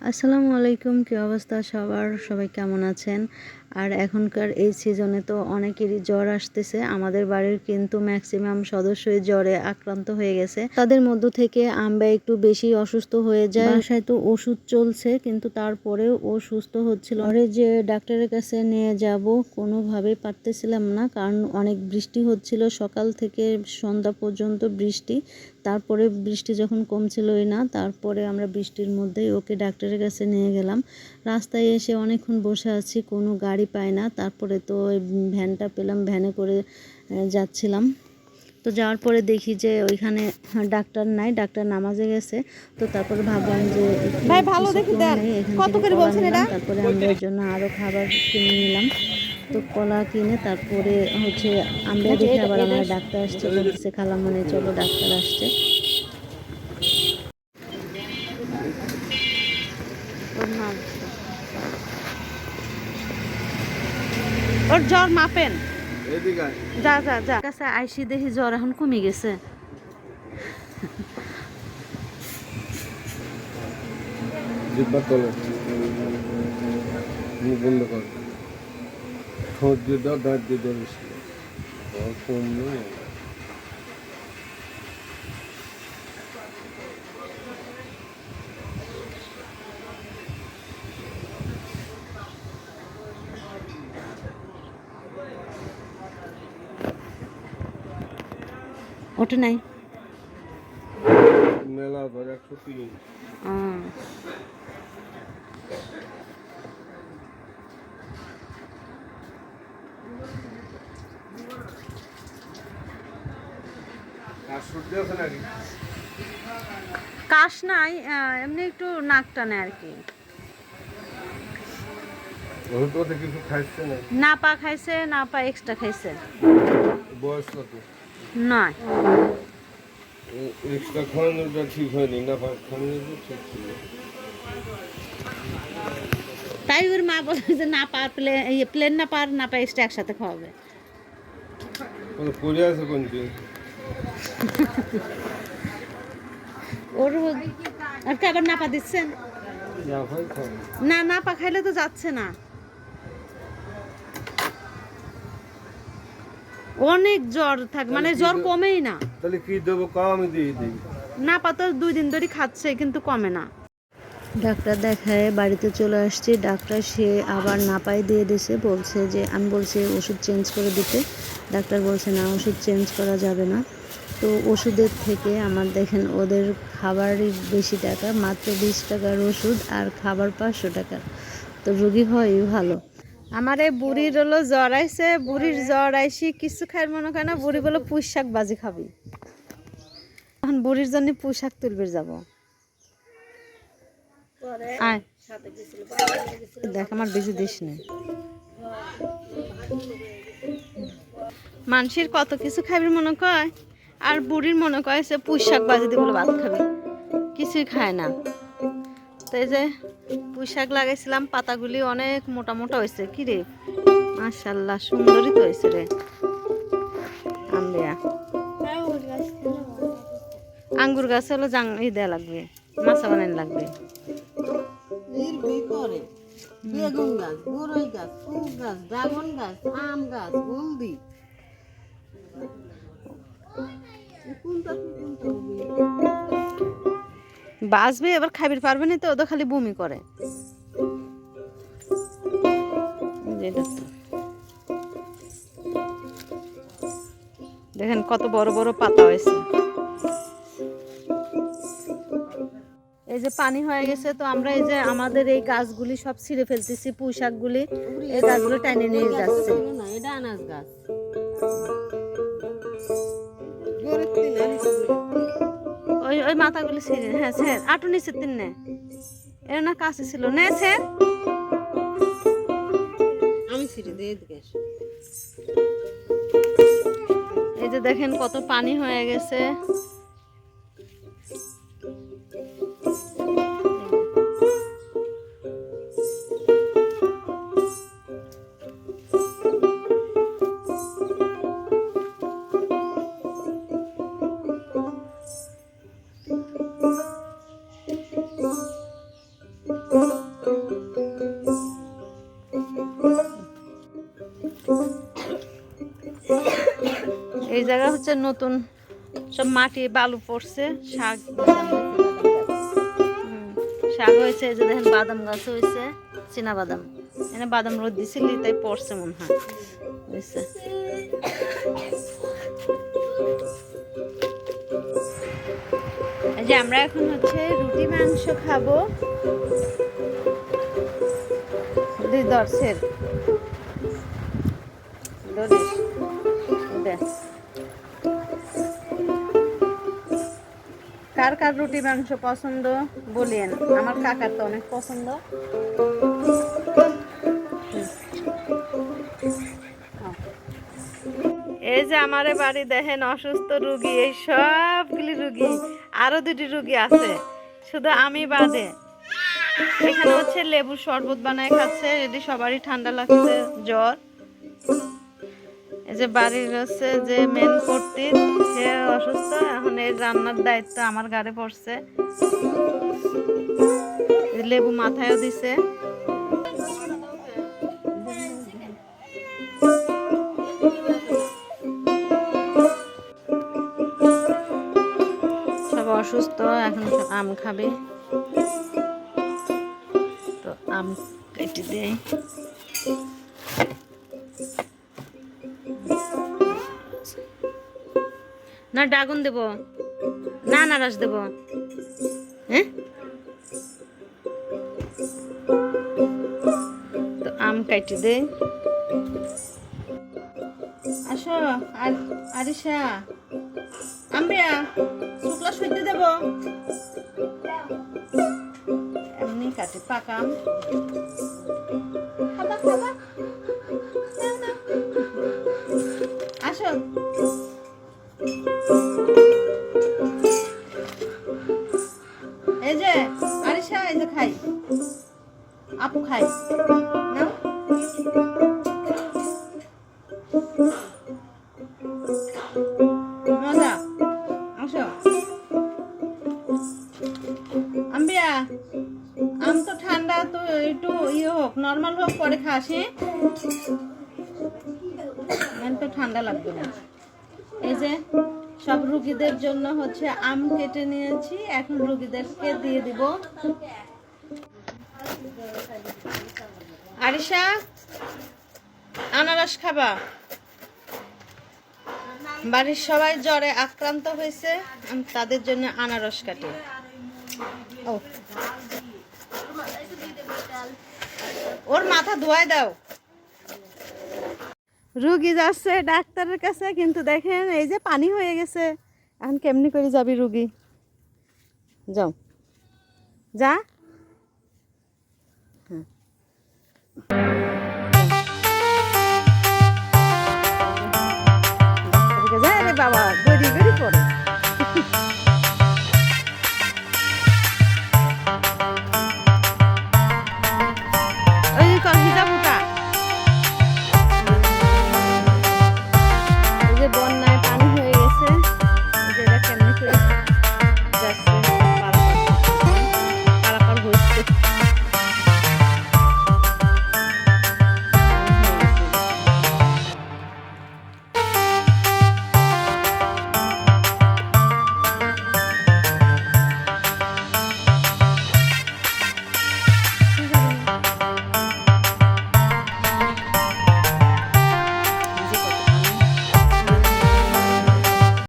আসসালামু আলাইকুম কি অবস্থা সবার? সবাই কেমন আছেন? আর এখনকার এই সিজনে তো অনেকেরই জ্বর আসতেছে। আমাদের বাড়ির কিন্তু ম্যাক্সিমাম সদস্যই জ্বরে আক্রান্ত হয়ে গেছে। তাদের মধ্য থেকে আমরা একটু বেশি অসুস্থ হয়ে যায় বাসায় তো ওষুধ চলছে, কিন্তু তারপরেও ও সুস্থ হচ্ছিল। ঘরে যে ডাক্তারের কাছে নিয়ে যাব কোনোভাবেই পারতেছিলাম না, কারণ অনেক বৃষ্টি হচ্ছিল। সকাল থেকে সন্ধ্যা পর্যন্ত বৃষ্টি। তারপরে বৃষ্টি যখন কমছিলই না, তারপরে আমরা বৃষ্টির মধ্যেই ওকে ডাক্তারের কাছে নিয়ে গেলাম। রাস্তায় এসে অনেকক্ষণ বসে আছি কোনো গাড়ি পাই না। তারপরে তো ওই ভ্যানটা পেলাম ভ্যানে করে যাচ্ছিলাম। তো যাওয়ার পরে দেখি যে ওইখানে ডাক্তার নাই ডাক্তার নামাজে গেছে। তো তারপরে ভাবলাম যে ভাই, ভালো দেখে কত করে বলছেন এটা? তারপরে আমরা এর জন্য আরও খাবার কিনে নিলাম। তো কলা কিনে তারপরে হচ্ছে আমরা আচ্ছা, দেখি আবার আমার ডাক্তার আসছে খালাম মানে চলো ডাক্তার আসছে ওর মা ওর জ্বর মাপেন। যা যা যা। কাছে আইসি দেখি জ্বর এখন কমে গেছে। বন্ধ কর। ঠোঁট দিয়ে দাও দাঁত দিয়ে দাও ওটা নাই। মেলা কাশ নাই এমনি একটু নাক টানে আর কি। না পা খাইছে না পা এক্সট্রা খাইছে। বয়স কত? নয়। এক্সট্রা খাওয়ানোটা ঠিক হয়নি না খাওয়ানোটা ঠিক ছিল তাই ওর মা বলে যে না পা প্লেন প্লেন না পার না পা এক্সট্রা একসাথে খাওয়াবে। পড়ে আছে কোন দিন? ওর আর কি আবার না পা দিচ্ছেন? না না না পা খাইলে তো যাচ্ছে না। অনেক জ্বর থাকে মানে জ্বর কমেই না। তাহলে কি দেবো? কাও আমি দিয়ে দিই। না পা তো দুই দিন ধরে খাচ্ছে কিন্তু কমে না। ডাক্তার দেখায় বাড়িতে চলে আসছি। ডাক্তার সে আবার নাপাই দিয়ে দিছে বলছে যে আমি বলছি ওষুধ চেঞ্জ করে দিতে। ডাক্তার বলছে না ওষুধ চেঞ্জ করা যাবে না। তো ওষুধের থেকে আমার দেখেন ওদের খাবারই বেশি টাকা মাত্র বিশ টাকার ওষুধ আর খাবার পাঁচশো টাকা তো রুগী হয় ভালো। আমার এই বুড়ির হলো জ্বর আইছে, বুড়ির জ্বর আইসি, কিছু খাই মনে করে না, বুড়ি বলে পুঁই শাক বাজি খাবি। এখন বুড়ির জন্য পুঁই শাক তুলবে যাব। আয়। দেখ, আমার বেশি দিস নেই মানুষের কত কিছু খাবি মনে কয়? আর বুড়ির মনে কয় সে পুঁই শাক বাজি দিয়ে বলে ভাত খাবি। কিছুই খায় না। তো এই যে পুঁই শাক লাগাইছিলাম, পাতাগুলি অনেক মোটা মোটা হয়েছে। কি রে? মাশাল্লাহ, সুন্দরই তো হয়েছে রে। আঙ্গুর গাছ হলো জাং ই দেওয়া লাগবে, মাছা বানানি লাগবে। কোনটা কোনটা বাঁচবে, এবার খাবির পারবে না তো ওদের খালি বমি করে। দেখেন কত বড় বড় পাতা হয়েছে। এই যে পানি হয়ে গেছে, তো আমরা এই যে আমাদের এই গাছগুলি সব ছিঁড়ে ফেলতেছি, পুঁই শাকগুলি। এই গাছগুলো টাইনে নিয়ে যাচ্ছে। এটা আনাজ গাছ। ওই মাথাগুলো ছিঁড়ে হ্যাঁ স্যার আটু নিচে তিন নে। এর না কাছে ছিল। নে স্যার আমি ছিঁড়ে দিয়ে এদিকে এই যে দেখেন কত পানি হয়ে গেছে। জায়গা হচ্ছে নতুন। সব মাটি, বালু পড়ছে, শাক। শাক হয়েছে যে দেখেন বাদাম গাছ হয়েছে, চীনা বাদাম। এনে বাদাম রোদ দিছিলি তাই পড়ছে মনে হয়। বুঝছে যে আমরা এখন হচ্ছে রুটি, মাংস খাব। দর্শের। দরিস কার কার রুটি মাংস পছন্দ বলিয়েন আমার কাকার তো অনেক পছন্দ। এই যে আমারে বাড়ি দেখেন অসুস্থ রুগী, এই সবগুলি রুগী, আরও দুটি রুগী আছে। শুধু আমি বাদে। এখানে হচ্ছে লেবুর শরবত বানায় খাচ্ছে, এটি সবারই ঠান্ডা লাগছে, জ্বর। যে বাড়ির হচ্ছে যে মেন কর্তৃক সে অসুস্থ। এখন এই রান্নার দায়িত্ব আমার গাড়ি পড়ছে। লেবু মাথায়ও দিছে। সব অসুস্থ, এখন আম খাবে। তো আম কেটে দেয় না, ড্রাগন দেব। না নারাজ দেব। হ্যাঁ? তো আম কাটি দে। আসো, আর আরিশা। আম্বিয়া শুক্লা সইতে দেব। এমনি কাটে পাকা খাবা খাবা। এই যে, আরিশা, এই যে খাই। আপু খাই। নাও মজা। আসো। আম্বিয়া, আম তো ঠান্ডা, তো একটু ইয়ে হোক নর্মাল হোক, পরে খাস হ্যাঁ? তো ঠান্ডা লাগবে না। এই যে সব রুগীদের জন্য হচ্ছে আম কেটে নিয়েছি, এখন রুগীদেরকে দিয়ে দিব। আরিশা, আনারস খাবা? বাড়ির সবাই জ্বরে আক্রান্ত হয়েছে তাদের জন্য আনারস কাটি। ও। ওর মাথা ধোয়াই দাও। রুগী যাচ্ছে ডাক্তারের কাছে, কিন্তু দেখেন এই যে পানি হয়ে গেছে। এখন কেমনি করে যাবি রুগী? যাও। যা।